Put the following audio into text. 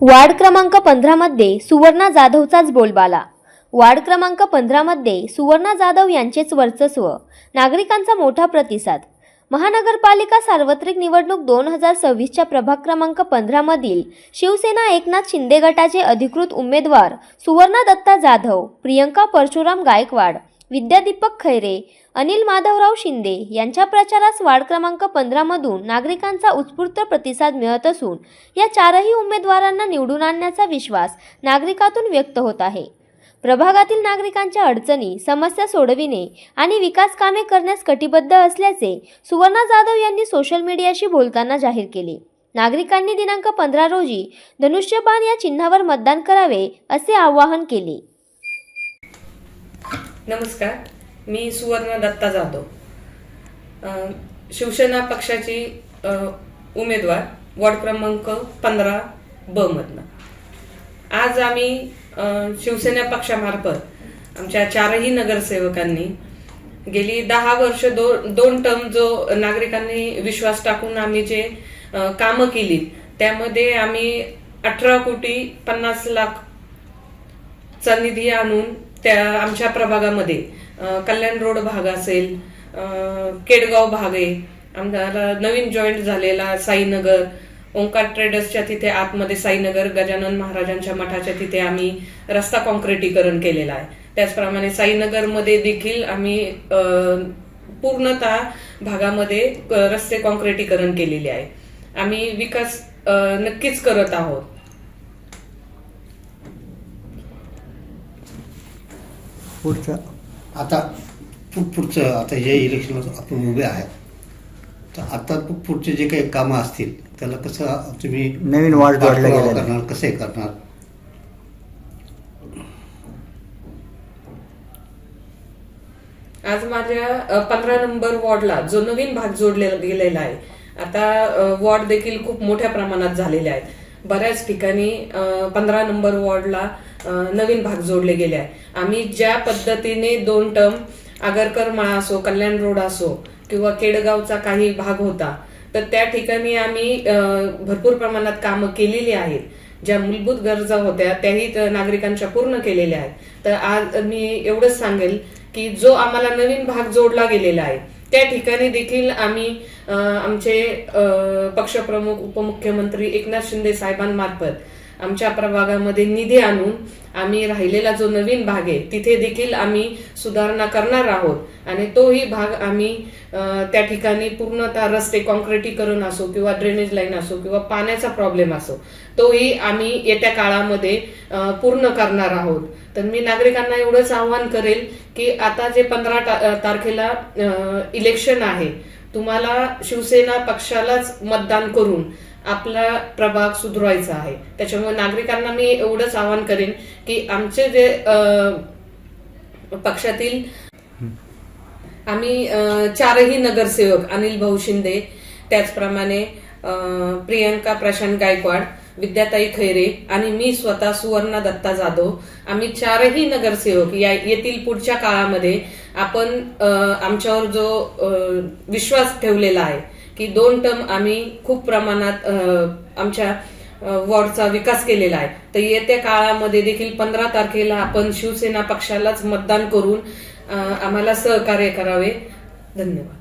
Ward क्रमांक पंधरामध्ये सुवर्णा जाधवचाच बोलबाला. वार्ड क्रमांक पंधरामध्ये सुवर्णा जाधव यांचेच वर्चस्व. नागरिकांचा मोठा प्रतिसाद. महानगरपालिका सार्वत्रिक निवडणूक दोन हजार सव्वीसच्या प्रभाग क्रमांक पंधरामधील शिवसेना एकनाथ शिंदे गटाचे अधिकृत उमेदवार सुवर्णा दत्ता जाधव प्रियंका परशुराम गायकवाड विद्यादीपक खैरे अनिल माधवराव शिंदे यांच्या प्रचारास वार्ड क्रमांक पंधरामधून नागरिकांचा उत्स्फूर्त प्रतिसाद मिळत असून या चारही उमेदवारांना निवडून आणण्याचा विश्वास नागरिकातून व्यक्त होत आहे. प्रभागातील नागरिकांच्या अडचणी समस्या सोडविणे आणि विकास कामे करण्यास कटिबद्ध असल्याचे सुवर्णा जाधव यांनी सोशल मीडियाशी बोलताना जाहीर केले. नागरिकांनी दिनांक पंधरा रोजी धनुष्यबाण या चिन्हावर मतदान करावे असे आवाहन केले. नमस्कार मी सुवर्ण दत्ता जाधव. शिवसेना पक्षाची उमेदवार वॉर्ड क्रमांक पंधरा ब मधनं. आज आम्ही शिवसेना पक्षामार्फत आमच्या चारही नगरसेवकांनी गेली दहा वर्ष दो दोन टर्म जो नागरिकांनी विश्वास टाकून आम्ही जे कामं केली त्यामध्ये आम्ही अठरा कोटी पन्नास लाख चा निधी आणून त्या आमच्या प्रभागामध्ये कल्याण रोड भाग असेल केडगाव भाग आहे आमदार नवीन जॉईंट झालेला साईनगर ओंकार ट्रेडर्सच्या तिथे आतमध्ये साईनगर गजानन महाराजांच्या मठाच्या तिथे आम्ही रस्ता कॉन्क्रिटीकरण केलेला आहे. त्याचप्रमाणे साईनगरमध्ये देखील आम्ही पूर्णतः भागामध्ये रस्ते कॉन्क्रिटीकरण केलेले आहे. आम्ही विकास नक्कीच करत आहोत. पुढचं आता पु- पुढचं आता जे इलेक्शनला आपण उभे आहेत. तर आता पु- पुढचे जे काही कामं असतील त्याला कसं तुम्ही नवीन आहे. करणार कसे करणार? आज माझ्या पंधरा नंबर वॉर्डला जो नवीन भाग जोडलेला गेलेला आहे आता वॉर्ड देखील खूप मोठ्या प्रमाणात झालेले आहेत. बऱ्याच ठिकाणी पंधरा नंबर वॉर्डला नवीन भाग जोडले गेले आहे आम्ही ज्या पद्धतीने दोन टर्म आगरकर माळा असो कल्याण रोड असो किंवा केडगावचा काही भाग होता तर त्या ठिकाणी आम्ही भरपूर प्रमाणात कामं केलेली आहेत. ज्या मूलभूत गरजा होत्या त्याही नागरिकांच्या पूर्ण केलेल्या आहेत. तर आज मी एवढंच सांगेल की जो आम्हाला नवीन भाग जोडला गेलेला आहे त्या ठिकाणी देखील आम्ही आमचे पक्षप्रमुख उपमुख्यमंत्री एकनाथ शिंदे साहेबांमार्फत आमच्या प्रभागामध्ये निधी आणून आम्ही राहिलेला जो नवीन भाग आहे तिथे देखील आम्ही सुधारणा करणार आहोत. आणि तोही भाग आम्ही त्या ठिकाणी पूर्णतः रस्ते कॉन्क्रिटीकरण असो किंवा ड्रेनेज लाईन असो किंवा पाण्याचा प्रॉब्लेम असो तोही आम्ही येत्या काळामध्ये पूर्ण करणार आहोत. तर मी नागरिकांना एवढंच आवाहन करेल की आता जे पंधरा तारखेला इलेक्शन आहे तुम्हाला शिवसेना पक्षालाच मतदान करून आपला प्रभाग सुधरवायचा आहे. त्याच्यामुळे नागरिकांना मी एवढंच आवाहन करेन की आमचे जे पक्षातील आम्ही चारही नगरसेवक अनिल भाऊ शिंदे त्याचप्रमाणे प्रियंका प्रशांत गायकवाड विद्याताई खैरे आणि मी स्वतः सुवर्णा दत्ता जाधव आम्ही चारही नगरसेवक या येथील पुढच्या काळामध्ये आपण आमच्यावर जो विश्वास ठेवलेला आहे की दोन टर्म आम्ही खूप प्रमाणात आमच्या वॉर्डचा विकास केलेला आहे. तर येत्या काळामध्ये देखील पंधरा तारखेला आपण शिवसेना पक्षालाच मतदान करून आम्हाला सहकार्य करावे. धन्यवाद.